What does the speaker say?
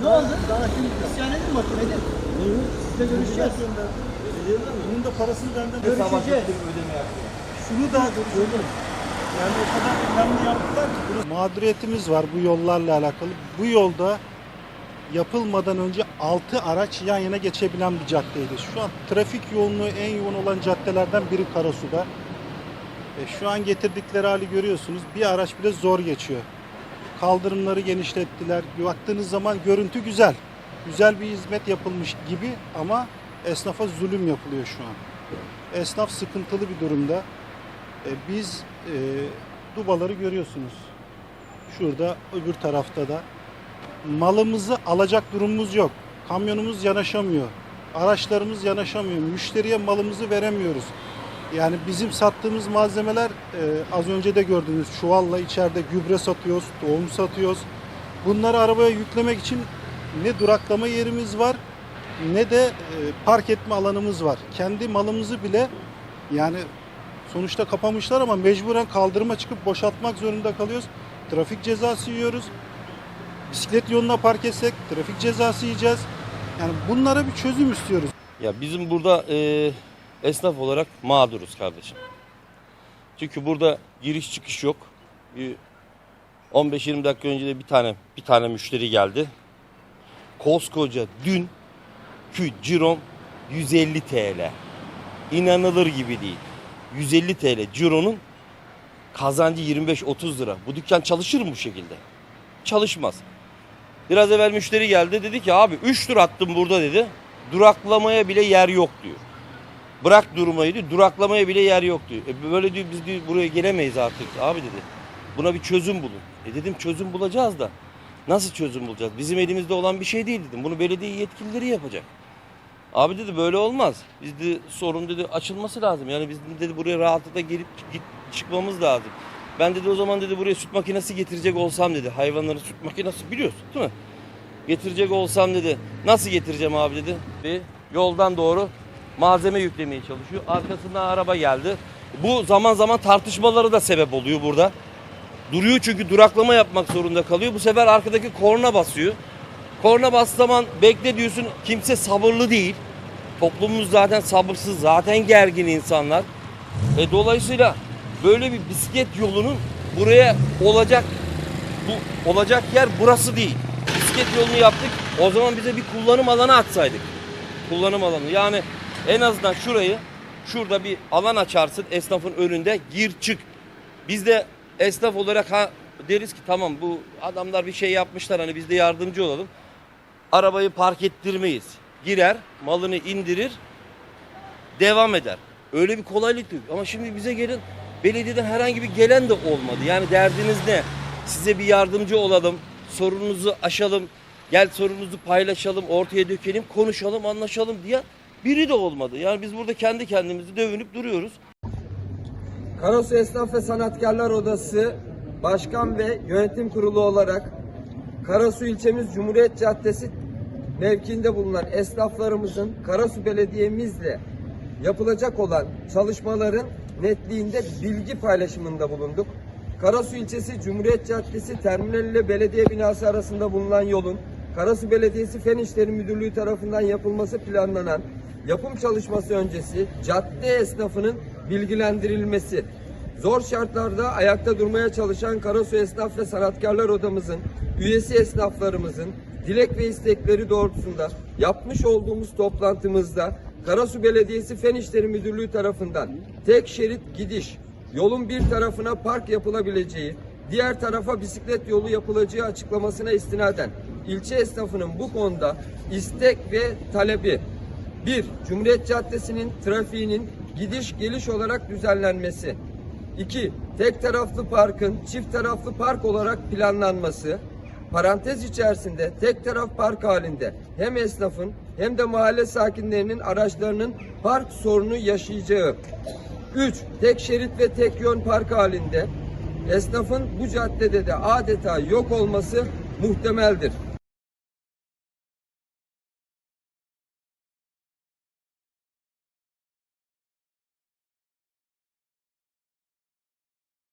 Ne oldu? Daha şimdi isyan edin bakın edin. Sizle görüşeceğiz. Bunun da parasını benden Görüşeceğiz. Şunu da görün. Yani o kadar planlı yaptılar ki. burası- Mağduriyetimiz var bu yollarla alakalı. Bu yolda yapılmadan önce 6 araç yan yana geçebilen bir caddeydi. Şu an trafik yoğunluğu en yoğun olan caddelerden biri Karasu'da. E, şu an getirdikleri hali görüyorsunuz. Bir araç bile zor geçiyor. Kaldırımları genişlettiler. Baktığınız zaman görüntü güzel. Güzel bir hizmet yapılmış gibi ama esnafa zulüm yapılıyor şu an. Esnaf sıkıntılı bir durumda. E, biz e, dubaları görüyorsunuz. Şurada öbür tarafta da. Malımızı alacak durumumuz yok. Kamyonumuz yanaşamıyor. Araçlarımız yanaşamıyor. Müşteriye malımızı veremiyoruz. Yani bizim sattığımız malzemeler e, az önce de gördünüz çuvalla içeride gübre satıyoruz, tohum satıyoruz. Bunları arabaya yüklemek için ne duraklama yerimiz var ne de e, park etme alanımız var. Kendi malımızı bile yani sonuçta kapamışlar ama mecburen kaldırıma çıkıp boşaltmak zorunda kalıyoruz. Trafik cezası yiyoruz. Bisiklet yoluna park etsek trafik cezası yiyeceğiz. Yani bunlara bir çözüm istiyoruz. Ya bizim burada e, esnaf olarak mağduruz kardeşim. Çünkü burada giriş çıkış yok. Bir 15-20 dakika önce de bir tane bir tane müşteri geldi. Koskoca dün kü cirom 150 TL. İnanılır gibi değil. 150 TL cironun kazancı 25-30 lira. Bu dükkan çalışır mı bu şekilde? Çalışmaz. Biraz evvel müşteri geldi dedi ki abi 3 tur attım burada dedi. Duraklamaya bile yer yok diyor. Bırak durmayı diyor. Duraklamaya bile yer yok diyor. E böyle diyor biz diyor, buraya gelemeyiz artık abi dedi. Buna bir çözüm bulun. E dedim çözüm bulacağız da nasıl çözüm bulacağız? Bizim elimizde olan bir şey değil dedim. Bunu belediye yetkilileri yapacak. Abi dedi böyle olmaz. Biz de sorun dedi açılması lazım. Yani biz dedi buraya rahatlıkla gelip git, çıkmamız lazım. Ben dedi o zaman dedi buraya süt makinesi getirecek olsam dedi. Hayvanların süt makinesi biliyorsun değil mi? Getirecek olsam dedi. Nasıl getireceğim abi dedi. Bir yoldan doğru malzeme yüklemeye çalışıyor. Arkasından araba geldi. Bu zaman zaman tartışmaları da sebep oluyor burada. Duruyor çünkü duraklama yapmak zorunda kalıyor. Bu sefer arkadaki korna basıyor. Korna bas zaman bekle diyorsun. Kimse sabırlı değil. Toplumumuz zaten sabırsız, zaten gergin insanlar. E, dolayısıyla böyle bir bisiklet yolunun buraya olacak bu olacak yer burası değil. Bisiklet yolunu yaptık. O zaman bize bir kullanım alanı açsaydık. Kullanım alanı. Yani en azından şurayı şurada bir alan açarsın esnafın önünde gir çık. Biz de esnaf olarak ha deriz ki tamam bu adamlar bir şey yapmışlar hani biz de yardımcı olalım. Arabayı park ettirmeyiz. Girer, malını indirir, devam eder. Öyle bir kolaylık yok. Ama şimdi bize gelin belediyeden herhangi bir gelen de olmadı. Yani derdiniz ne? Size bir yardımcı olalım, sorununuzu aşalım, gel sorununuzu paylaşalım, ortaya dökelim, konuşalım, anlaşalım diye biri de olmadı. Yani biz burada kendi kendimizi dövünüp duruyoruz. Karasu Esnaf ve Sanatkarlar Odası Başkan ve Yönetim Kurulu olarak Karasu ilçemiz Cumhuriyet Caddesi mevkiinde bulunan esnaflarımızın Karasu Belediye'mizle yapılacak olan çalışmaların netliğinde bilgi paylaşımında bulunduk. Karasu ilçesi Cumhuriyet Caddesi terminal ile belediye binası arasında bulunan yolun Karasu Belediyesi Fen İşleri Müdürlüğü tarafından yapılması planlanan yapım çalışması öncesi cadde esnafının bilgilendirilmesi, zor şartlarda ayakta durmaya çalışan Karasu Esnaf ve Sanatkarlar Odamızın, üyesi esnaflarımızın dilek ve istekleri doğrultusunda yapmış olduğumuz toplantımızda Karasu Belediyesi Fen İşleri Müdürlüğü tarafından tek şerit gidiş, yolun bir tarafına park yapılabileceği, diğer tarafa bisiklet yolu yapılacağı açıklamasına istinaden ilçe esnafının bu konuda istek ve talebi 1. Cumhuriyet Caddesi'nin trafiğinin gidiş geliş olarak düzenlenmesi. 2. Tek taraflı parkın çift taraflı park olarak planlanması. Parantez içerisinde tek taraf park halinde hem esnafın hem de mahalle sakinlerinin araçlarının park sorunu yaşayacağı. 3. Tek şerit ve tek yön park halinde esnafın bu caddede de adeta yok olması muhtemeldir.